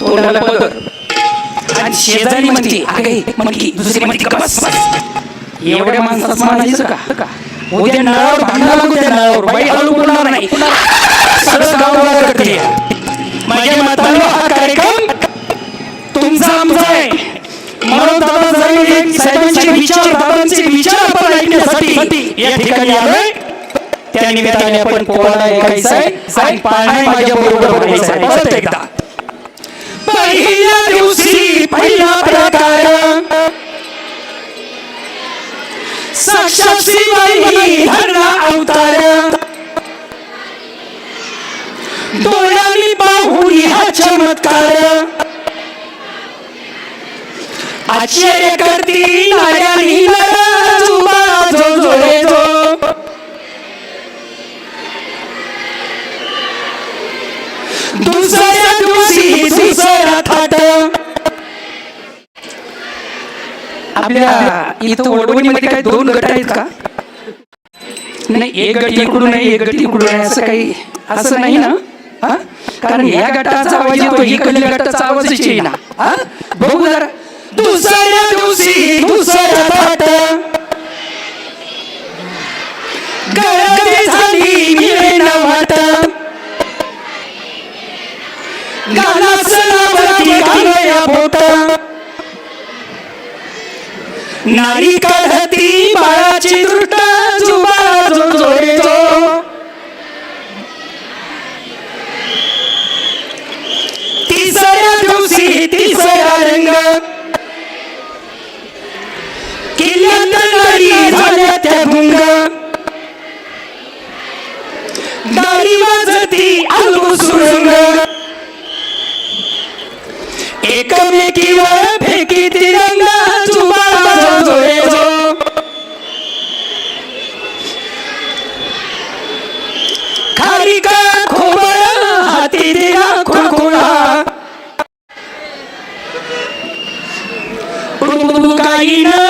तोंडाला पदर. आणि शेजारी म्हणते म्हणकी दुसरी म्हणते का बस. बस एवढ्या माणसाचं मानायचं का? उद्या नळावर भांडणं लागू त्या नळावर बाई बोलणार नाही. सगळं करते माझ्या हा कार्यक्रम? तुमचा आमचा आहे. म्हणून दादा जरी साहेबांचे विचार दादांचे विचार आपण ऐकण्यासाठी या ठिकाणी आलोय. त्या निमित्ताने आपण पोवाडा ऐकायचा आहे. आणि पाळणे माझ्या बरोबर म्हणायचं आहे. परत एकदा. पहिल्या दिवशी पहिला प्रकार. साक्षात शिवाई धरला अवतार. डोळ्यांनी बाहुली हा चमत्कार. आश्चर्य करतील नाऱ्यानी नर आपल्या इथं वडवणीमध्ये काय दोन गट आहेत का? नाही एक गट इकडून नाही एक गट इकडून आहे असं काही असं नाही ना? हा? कारण या गटाचा आवाज येतो इकडल्या गटाचा आवाजच येईना. हा? बघू जरा. दुसऱ्या दिवशी दुसऱ्या पाट गर्दी झाली मिळेना वाट. गाला सणावरती नारी काढती बाळाची दृष्ट जुबा जो जो तिसऱ्या दिवशी तिसरा रंग. किल्ल्यात नारी झाल्या त्या भुंग. दारी वाजती अलगू सुरंग. एकमेकीवर फेकी तिरंगा जुबा जो जोडे जो. खाली का खोबळ हाती दिला खुळखुळा काही ना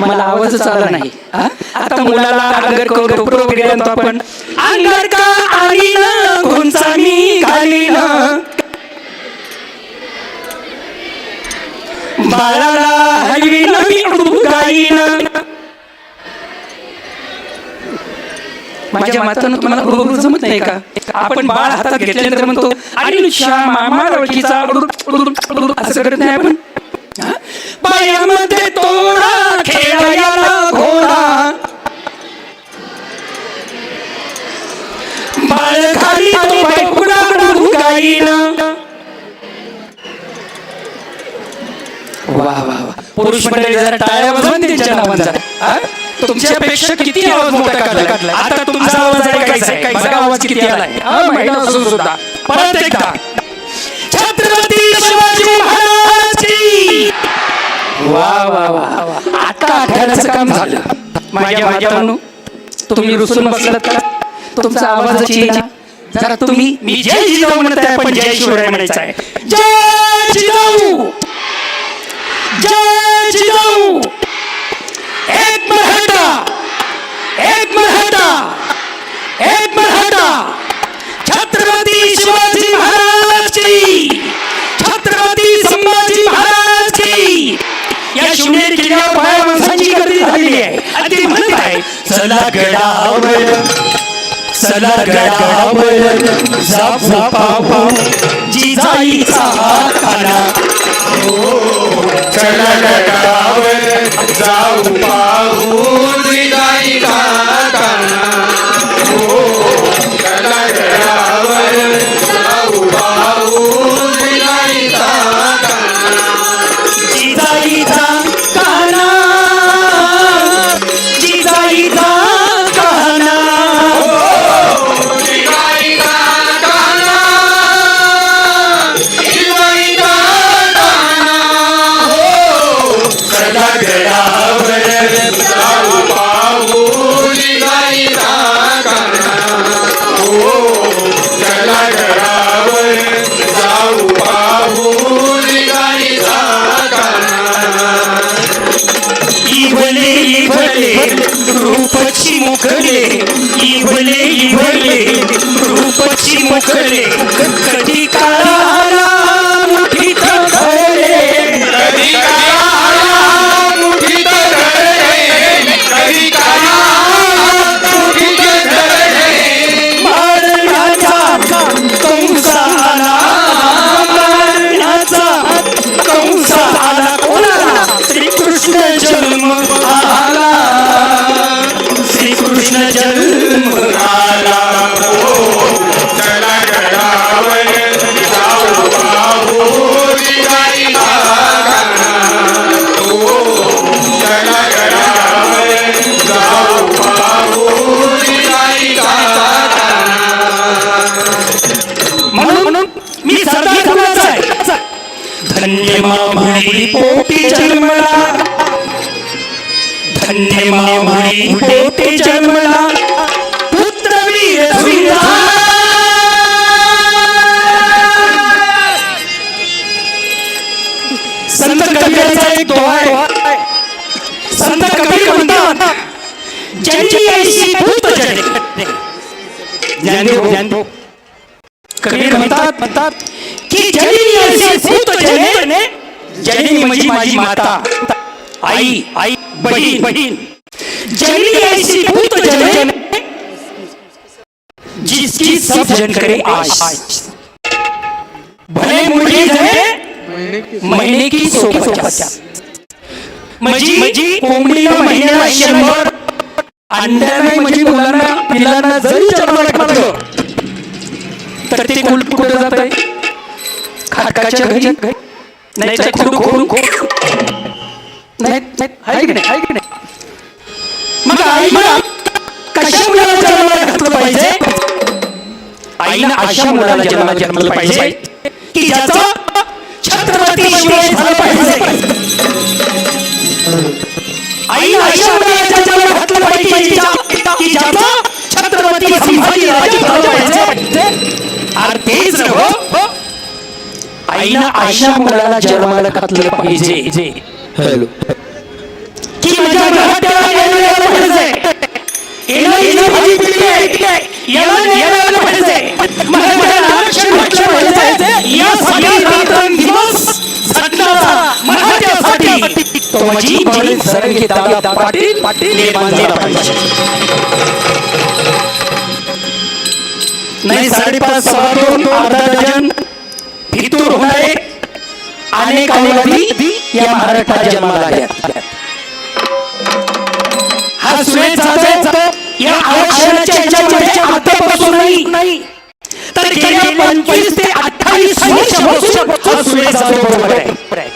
मला आवाजच आला नाही? आता मुलाला अंगर करू प्रोग्राम आपण. अंगर का आणि न घुंचा मी घाली न बाळाला हलवी न मी गाईन. माझ्या मातानं तुम्हाला बरोबर जमत नाही का? आपण बाळ हातात घेतल्यानंतर म्हणतो आणि श्याम मामा ओळखीचा असं करत नाही आपण? पायामध्ये तोडा खेळायला घोडा. बाळ खाली तो बायकुडा गाईन वा वा वा. पुरुष मंडळी जरा टाळ्या वाजवून त्यांच्या नावांचा. हा? तुमच्यापेक्षा किती आवाज मोठा काढला आता तुमचा आवाज ऐकायचा आहे. बघा आवाज किती आलाय. हा, महिला असून सुद्धा. परत एकदा. छत्रपती शिवाजी महाराज की! वा वा वा आता काम झालं. माझ्या मातांनो तुम्ही रुसून बसलात का? तुमचा आवाज जरा तुम्ही मी जय जिजाऊ म्हणत आहे पण जय शिवराय म्हणायचं आहे. जय जिजाऊ! जय जिजाऊ! एक मराठा एक मराठा एक मराठा छत्रपती शिवाजी महाराज की छत्रपती संभाजी महाराज की या शिवनेरी किल्ल्यावर बाया माणसांची गर्दी झालेली आहे आणि ती म्हणत आहे चला गडावर चला गडावर जाऊ पाहू जिजाईचा खाना चला गडावर जाऊ पाहू रूपची मुखले इवले इवले रूपची मुखले कधी धन्य मामुली पोटी जन्मला. धन्य मामुली पोटी जन्मला. पुत्रवीर संत कबीराचा एक दोहा आहे. संत कबीर म्हणतात ज्यांची ऐशी भूत जडे. ज्ञानदेव ज्ञानदेव कबीर म्हणतात म्हणतात की जननी असे भूत जने जननी म्हणजे माझी माता। आई आई बहीण बहीण जननी ऐसी भूत जने जिसकी सब जन करे आश भले मुली जने महीने की सोबत म्हणजे म्हणजे कोंबडीला महिन्याला शंभर अंड्या नाही म्हणजे मुलांना पिलांना जरी जन्माला घातलं तर ते कुल कुठं जात आहे खाटकाच्या घरी? नाही खोडू खोडू खोडू? नाही नाही, आहे की नाही? आहे की नाही? मग आई आईला कशा मुलाला जन्माला घातलं पाहिजे? आईनं अशा मुलाला जन्माला जन्मलं पाहिजे की ज्याचा छत्रपती शिवाय झाला पाहिजे? आईनं अशा मुलाला जन्माला घातलं पाहिजे आईनं अशा मुलाला जन्माला घातलं पाहिजे. हॅलो. की माझ्या यायला यायला पाहिजे. येणं येणं भाजी पिढी आहे. याला यायला पाहिजे. आरक्षण पाहिजे. यासाठी रात्रंदिवस झटणारा मराठ्यासाठी तो माझी बळी सरगे दादा पाटील पाटील निर्माण झाला पाहिजे. नाही साडेपाच सव्वा दोन अर्धा डझन फितूर होणारे अनेक या महाराष्ट्रात जन्माला आल्या हा सुरेश या आरक्षणाच्या याच्यामध्ये आतापासून नाही. तर गेल्या पंचवीस ते अठ्ठावीस वर्षापासून हा सुरेश जाधव बरोबर आहे.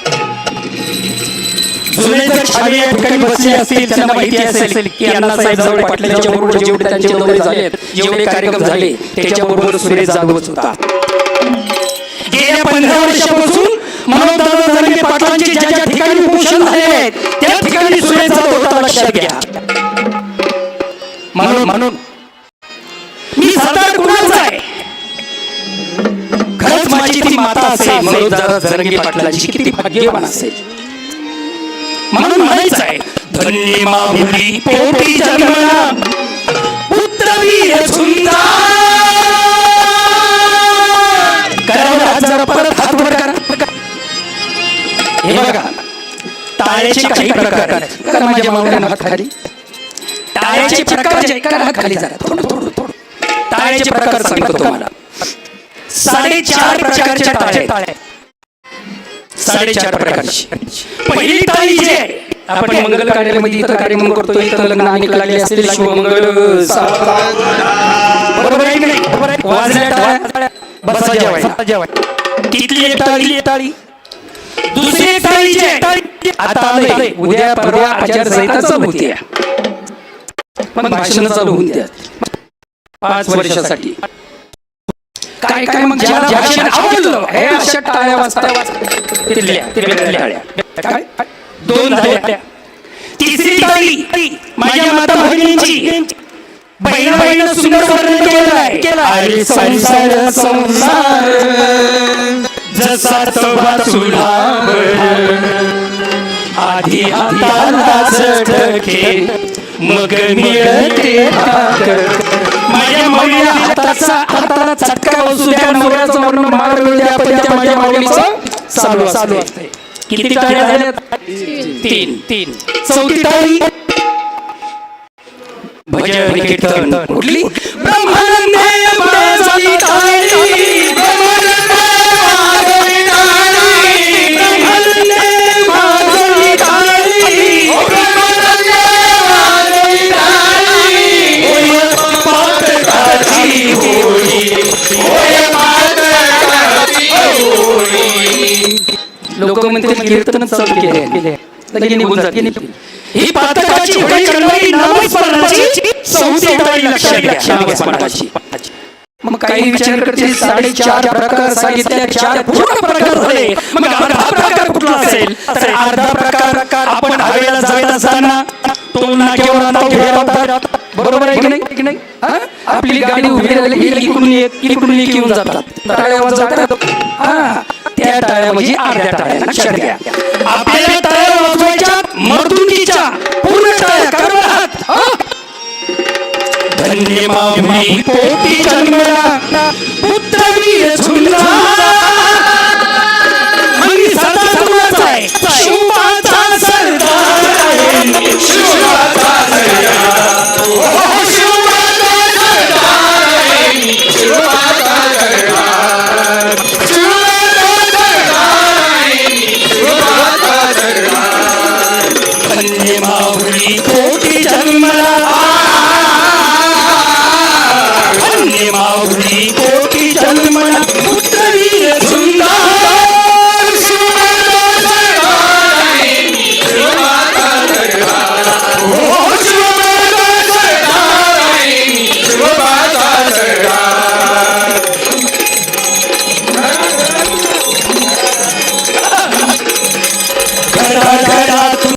जुने जर या ठिकाणी बसले असतील त्यांना माहिती असेल की अण्णासाहेब जावळे जेवढे त्यांचे दौरे झाले जेवढे कार्यक्रम झाले त्याच्याबरोबर सुरेश जाधवच होता. पंधरा वर्षापासून मनोज जरंगे पाटलांचे ज्या ज्या ठिकाणी उपोषण झाले आहेत त्या ठिकाणी सुरेश जाधव होता लक्षात घ्या. म्हणून म्हणून मी सरदार कुणाचा आहे? खरंच माझी ती माता असेल मनोज जरंगे पाटलांची. किती भाग्यवान असेल. म्हणून म्हणायचं आहे धन्य माहुली पोटी जन्मला. टाळ्याचे काही प्रकार आहेत. करा माझ्या मावळ्यानं हात खाली टाळ्याचे प्रकार जे करा हात खाली जरा थोडं थोडं थोडं. टाळ्याचे प्रकार सांगतो तुम्हाला. साडेचार प्रकारच्या टाळ्या आहेत. साडेचार प्रकारची. पहिली टाळी जी आहे आपण मंगल कार्यालयामध्ये इथं कार्यक्रम करतो. इथं लग्न आणि लागले असतील सावधान. बरोबर आहे की नाही? वाजल्या टाळ्या. बसा जेवाय एक टाळी टाळी दुसरी आहे आता उद्या परवा आचारसंहिता चालू होती पण भाषण चालू होऊन द्या. पाच वर्षासाठी. काय काय मग आवडलं हे अशा टाळ्या वाजता काय? दोन झाल्या तिसरी टाळी. माझ्या माता भगिनींची. बहिण बहिण सुंदर वर्णन केलं आहे अरे संसार संसार. जसा तवा चुलावर आधी हातालाच ठके मग मिळते माझ्या मौल्या हाताचा हाताला चटका बसू द्या नवऱ्याचं म्हणून मार मिळू द्या. पण त्या माझ्या मौलीचं चालू चालू असते. किती टाळ्या झाल्या तीन. तीन. चौथी टाळी. भजन कीर्तन. कुठली ब्रह्मानंद कीर्तन चालू केले. निघून ही पातकाची होळी करणारी नामस्मरणाची लक्षात घ्या. नामस्मरणाची मग काही विचार करते साडेचार प्रकार सांगितले चार पूर्ण प्रकार झाले. मग अर्धा प्रकार कुठला असेल? तर अर्धा प्रकार आपण हवेला जायला जाणार. तो नाक्यावर. बरोबर आहे की नाही? की नाही? आपली गाडी उभी राहिली इकडून एक इकडून एक येऊन जातात. वाजवतात हा. त्या टाळ्या म्हणजे अर्ध्या टाळ्या. लक्षात घ्या. आपल्याला टाळ्या वाजवायच्या मर्दुंगीच्या पूर्ण टाळ्या? धन्य माऊली पोटी जन्मला पुत्रवीर झुंजा कोटी जन्मला